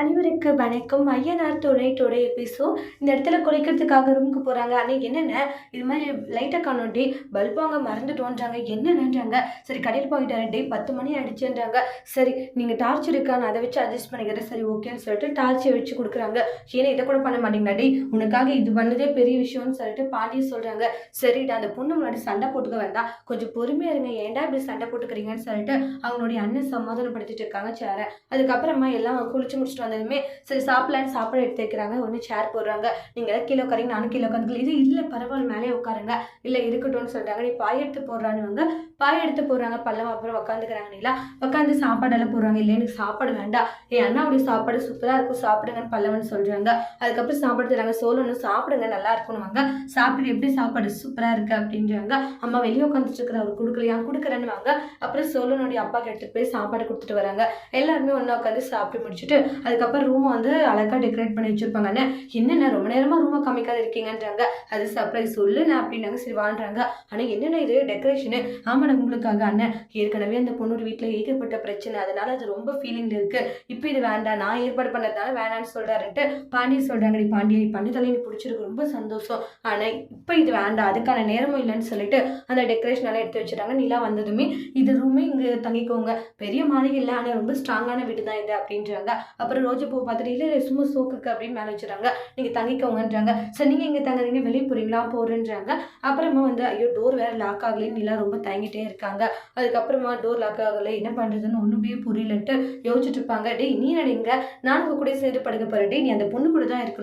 அனைவருக்கு வணக்கம். ஐயனார் துணை டுடே எபிசோட் இந்த இடத்துல குளிக்கிறதுக்காக ரூமுக்கு போகிறாங்க ஆனால் என்னென்ன? இது மாதிரி லைட்டை காணோண்டி. டே பல்ப் வாங்க மறந்துட்டோன்றாங்க. என்னென்னன்றாங்க? சரி கடையில் போயிட்டாரு டே பத்து மணி ஆயிடுச்சுன்றாங்க. சரி நீங்கள் டார்ச் இருக்கா நான் அதை வச்சு அட்ஜஸ்ட் பண்ணிக்கிறேன். சரி ஓகேன்னு சொல்லிட்டு டார்ச்சை வச்சு கொடுக்குறாங்க. ஏன்னா இதை கூட பண்ண மாட்டீங்களா? டே உனக்காக இது பண்ணதே பெரிய விஷயம்னு சொல்லிட்டு பாண்டிய சொல்கிறாங்க சரிடா அந்த பொண்ணு முன்னாடி சண்டை போட்டுக்க வேண்டாம். கொஞ்சம் பொறுமையாக இருங்க. ஏன்டா இப்படி சண்டை போட்டுக்கிறீங்கன்னு சொல்லிட்டு அவங்களுடைய அண்ணன் சமாதானப்படுத்திட்டு இருக்காங்க சேரை. அதுக்கப்புறமா எல்லாம் குளிச்சு முடிச்சுட்டு வந்ததுமே சரி சாப்பிடலான்னு சாப்பாடு எடுத்து வைக்கிறாங்க. ஒன்று சேர் போடுறாங்க. நீங்கள் எல்லாம் கீழே உட்காரிங்க. நானும் கீழே உட்காந்துக்கல. இது இல்லை பரவாயில்ல மேலே உட்காருங்க. இல்லை இருக்கட்டும்னு சொல்கிறாங்க நீ பாய் எடுத்து போடுறானுவங்க. பாய் எடுத்து போடுறாங்க. பல்லம் அப்புறம் உட்காந்துக்கிறாங்க. நீலா உட்காந்து சாப்பாடெல்லாம் போடுறாங்க. இல்லை எனக்கு சாப்பாடு வேண்டாம். என் அண்ணாவுடைய சாப்பாடு சூப்பராக இருக்கும். சாப்பிடுங்கன்னு பல்லவன் சொல்கிறாங்க அதுக்கப்புறம் சாப்பாடு தராங்க. சோழனும் சாப்பிடுங்க. நல்லா இருக்கணுவாங்க சாப்பிட்டு எப்படி சாப்பாடு சூப்பராக இருக்குது அப்படின்றாங்க. அம்மா வெளியே உட்காந்துட்டு இருக்கிற அவர் கொடுக்கலையா? கொடுக்குறேன்னு வாங்க அப்புறம் சோழனுடைய அப்பாவுக்கு எடுத்துகிட்டு போய் சாப்பாடு கொடுத்துட்டு வராங்க. எல்லாருமே ஒன்றா உட்காந்து சாப்பிட்டு முடிச்சுட்டு அதுக்கப்புறம் ரூமை வந்து அழகாக டெக்கரேட் பண்ணி வச்சிருப்பாங்கன்னு என்னென்ன ரொம்ப நேரமாக ரூமை காமிக்காத இருக்கீங்கன்றாங்க அது சர்ப்ரைஸ் சொல்லுண்ணே அப்படின்னாங்க சரி வாழ்றாங்க ஆனால் என்னென்ன இது டெக்கரேஷனு ஆமாடா உங்களுக்காக அண்ணன் ஏற்கனவே அந்த பொண்ணோட வீட்டில் ஏகப்பட்ட பிரச்சனை. அதனால அது ரொம்ப ஃபீலிங் இருக்குது இப்போ இது வேண்டாம். நான் ஏற்பாடு பண்ணதுனால வேணான்னு சொல்கிறாருன்ட்டு பாண்டியன் சொல்கிறாங்க நீ பாண்டியன் நீ பண்ணதால நீ பிடிச்சிருக்கு. ரொம்ப சந்தோஷம். ஆனால் இப்போ இது வேண்டாம். அதுக்கான நேரமும் இல்லைன்னு சொல்லிட்டு அந்த டெக்கரேஷன் எல்லாம் எடுத்து வச்சுட்டாங்க. நிலா வந்ததுமே இது ரூமே இங்கே தங்கிக்கோங்க. பெரிய மாளிகை இல்லை. ஆனால் ரொம்ப ஸ்ட்ராங்கான வீடு தான் இது அப்படின்றாங்க. அப்புறம் ரோஜா பூ பார்த்துட்டு இல்லை இல்லை, சும்மா சோக்குக்கு அப்படின்னு மேலே வச்சுறாங்க. நீங்கள் தங்கிக்கோங்கன்றாங்க. சரி நீங்கள் இங்கே தங்குறீங்க? வெளியே போகிறீங்களா போகிறேன்றாங்க அப்புறமா வந்து ஐயோ டோர் வேறு லாக் ஆகலைன்னு எல்லாம் ரொம்ப தயங்கிட்டே இருக்காங்க. அதுக்கப்புறமா டோர் லாக் ஆகலை. என்ன பண்ணுறதுன்னு ஒன்றுமே புரியலன்ட்டு யோசிச்சுட்டு இருப்பாங்க. டேய் நீ நடிங்க நான் உங்கள் கூட சேர்ந்து படுக்க போகிறேன் டேய் நீ அந்த பொண்ணு கூட தான் இருக்கணும்.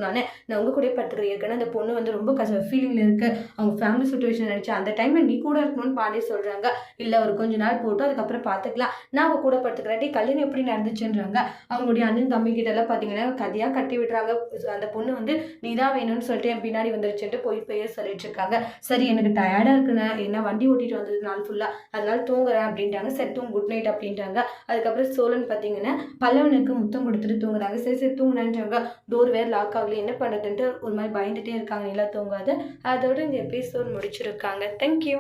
நான் உங்கள் கூட படுத்துக்கிறேன். ஏற்கனவே அந்த பொண்ணு வந்து ரொம்ப கஷ்ட ஃபீலிங்கில் இருக்குது அவங்க ஃபேமிலி சுச்சுவேஷன் நினச்சா அந்த டைமில் நீ கூட இருக்கணும்னு பாண்டி சொல்கிறாங்க இல்லை ஒரு கொஞ்ச நாள் போட்டு அதுக்கப்புறம் பார்த்துக்கலாம் நான் அவங்க கூட படுத்துக்கிறேன். டே கல்யாணம் எப்படி நடந்துச்சுன்றாங்க. அவங்களுடைய அண்ணன் தம்பி கிட்ட எல்லாம் பார்த்தீங்கன்னா கதையாக கட்டி விடுறாங்க. அந்த பொண்ணு வந்து நீ தான் வேணும்னு சொல்லிட்டு என் பின்னாடி வந்துருச்சுன்ட்டு போய் போய் சொல்லிட்டு இருக்காங்க. சரி எனக்கு டயர்டாக இருக்குண்ணே என்ன வண்டி ஓட்டிட்டு வந்தது நாள் ஃபுல்லாக அதனால தூங்குறேன் அப்படின்ட்டாங்க. சரி தூங்கு. குட் நைட் அப்படின்ட்டாங்க. அதுக்கப்புறம் சோழன் பார்த்தீங்கன்னா பல்லவனுக்கு முத்தம் கொடுத்துட்டு தூங்குறாங்க. சரி சரி தூங்குனான்றாங்க டோர் வேறு லாக் ஆகல. என்ன பண்ணுறதுன்ட்டு ஒரு மாதிரி பயந்துட்டே இருக்காங்க. எல்லாம் தூங்காது. அதோட இந்த எபிசோட் முடிச்சிருக்காங்க. தேங்க்யூ